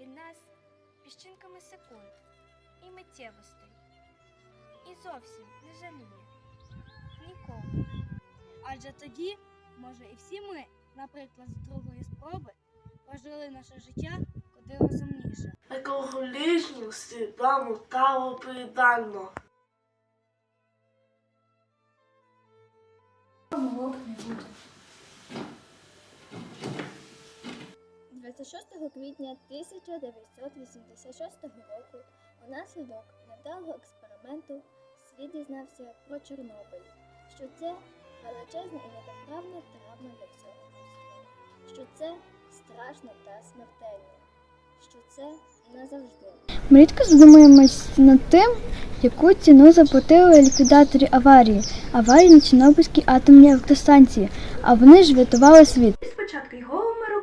від нас піщинками секунд і миттєвостей. І зовсім не жаліє нікого. Адже тоді, може, і всі ми, наприклад, з другої спроби, прожили наше життя куди розумніше. Екологічність нам стало придано. Могло б не бути. 26 квітня 1986 року унаслідок невдалого експерименту світ дізнався про Чорнобиль, що це величезна і невиправна травма для всього людства, що це страшно та смертельно, що це назавжди. Ми рідко задумуємось над тим, яку ціну заплатили ліквідаторі аварії, аварії на Чорнобильській атомній електростанції, а вони ж врятували світ.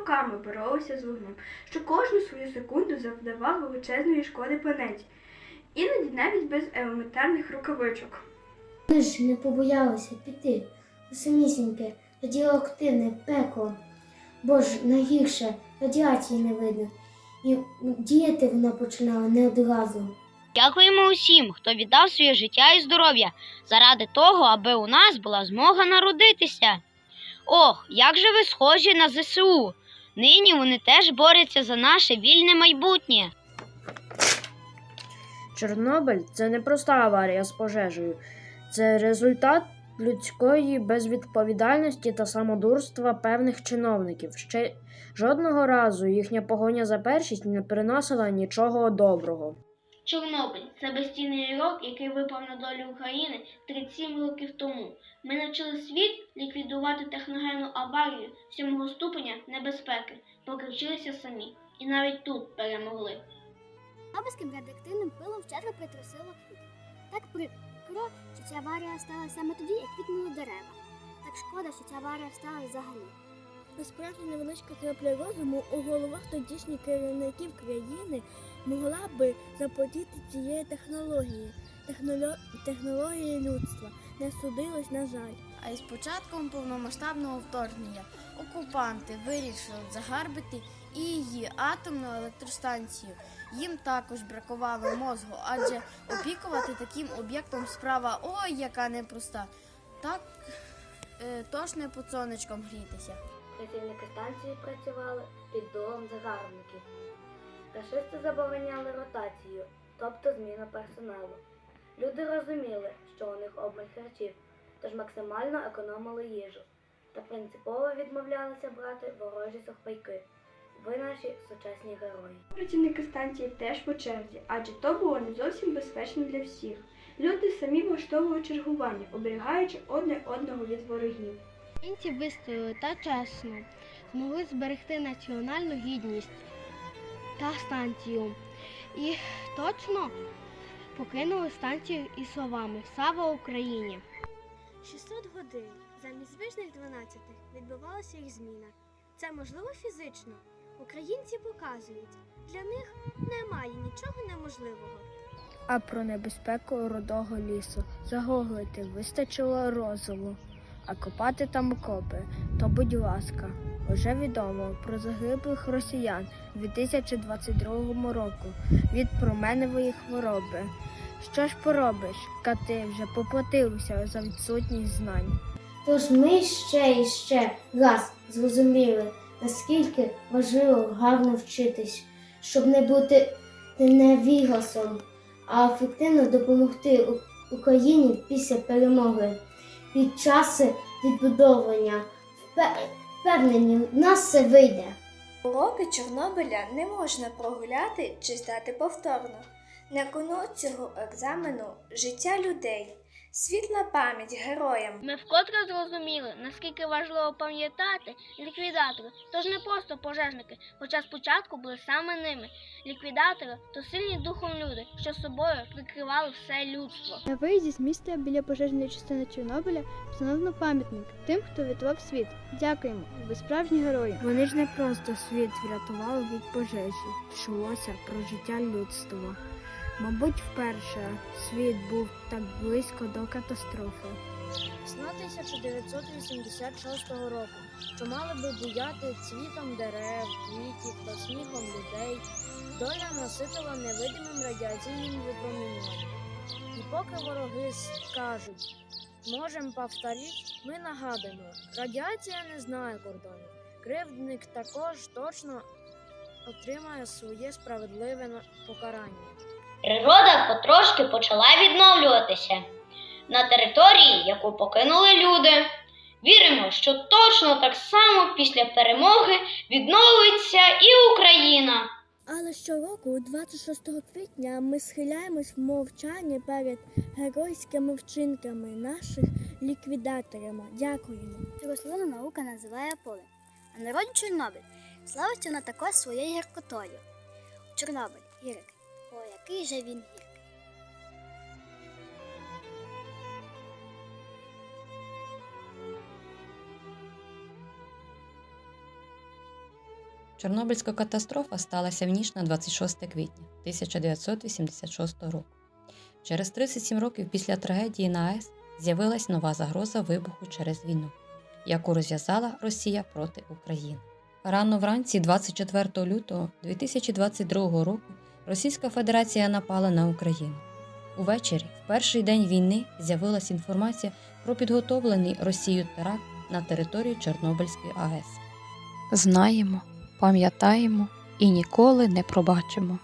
Руками боролися з вогнем, що кожну свою секунду завдавав величезної шкоди планеті, іноді навіть без елементарних рукавичок. Ми ж не побоялися піти у самісіньке радіоактивне пекло, бо ж найгірше радіації не видно, і діяти вона починала не одразу. Дякуємо усім, хто віддав своє життя і здоров'я заради того, аби у нас була змога народитися. Ох, як же ви схожі на ЗСУ! Нині вони теж борються за наше вільне майбутнє. Чорнобиль це не проста аварія з пожежею, це результат людської безвідповідальності та самодурства певних чиновників. Ще жодного разу їхня погоня за першість не приносила нічого доброго. Чорнобиль це безцінний рік, який випав на долю України 37 років тому. Ми навчили світ ліквідувати техногенну аварію сьомого ступеня небезпеки, поки вчилися самі. І навіть тут перемогли. Чорнобильським радіоактивним пилом вчора притрусило квіти. Так прикро, що ця аварія стала саме тоді, як квітнули дерева. Так шкода, що ця аварія стала взагалі. Насправді невеличка крапля розуму у головах тодішніх керівників країни могла би заподіти цієї технології. Техноло... Технології людства не судилось, на жаль. А із початком повномасштабного вторгнення окупанти вирішили загарбити і її атомну електростанцію. Їм також бракувало мозгу, адже опікувати таким об'єктом справа ой, яка непроста. Так е, тож не під сонечком грітися. Працівники станції працювали під дулом загарбників. Рашисти забороняли ротацію, тобто зміну персоналу. Люди розуміли, що у них обмаль харчів, тож максимально економили їжу та принципово відмовлялися брати ворожі сухпайки. Ви наші сучасні герої. Працівники станції теж по черзі, адже то було не зовсім безпечно для всіх. Люди самі влаштовували чергування, оберігаючи одне одного від ворогів. Українці вистояли та чесно змогли зберегти національну гідність та станцію. І точно покинули станцію із словами Слава Україні! 600 годин замість звичних 12 відбувалася їх зміна. Це можливо фізично. Українці показують, для них немає нічого неможливого. А про небезпеку рудого лісу загуглити вистачило розуму. А копати там окопи, то будь ласка. Уже відомо про загиблих росіян у 2022 року від променевої хвороби. Що ж поробиш, кати вже поплатилися за відсутність знань. Тож ми ще і ще раз зрозуміли, наскільки важливо гарно вчитись, щоб не бути невігласом, а ефективно допомогти Україні після перемоги, під час відбудовування. Впевнені, в нас все вийде. Уроки Чорнобиля не можна прогуляти чи здати повторно. На кону цього екзамену життя людей, світла пам'ять героям. Ми вкотре зрозуміли, наскільки важливо пам'ятати ліквідатори, тож не просто пожежники, хоча спочатку були саме ними. Ліквідатори то сильні духом люди, що собою прикривали все людство. На виїзді з міста біля пожежної частини Чорнобиля встановлено пам'ятник тим, хто врятував світ. Дякуємо, ви справжні герої. Вони ж не просто світ врятували від пожежі, йшлося про життя людства. Мабуть, вперше світ був так близько до катастрофи. Весна 1986 року що мали би буяти цвітом дерев, квітів та сміхом людей, доля наситила невидимим радіаційним випромінюванням. І поки вороги скажуть, можемо повторити, ми нагадуємо, радіація не знає кордонів. Кривдник також точно отримає своє справедливе покарання. Природа потрошки почала відновлюватися на території, яку покинули люди. Віримо, що точно так само після перемоги відновиться і Україна. Але щороку, 26 квітня, ми схиляємось в мовчанні перед геройськими вчинками наших ліквідаторів. Дякуємо. Цю рослину наука називає поле. А народ Чорнобиль славиться вона також своєю гіркотою. Чорнобиль, гірик. О, який же він гіркий. Чорнобильська катастрофа сталася в ніч на 26 квітня 1986 року. Через 37 років після трагедії на АЕС з'явилась нова загроза вибуху через війну, яку розв'язала Росія проти України. Рано вранці, 24 лютого 2022 року, Російська Федерація напала на Україну. Увечері, в перший день війни, з'явилася інформація про підготовлений Росією теракт на території Чорнобильської АЕС. Знаємо, пам'ятаємо і ніколи не пробачимо.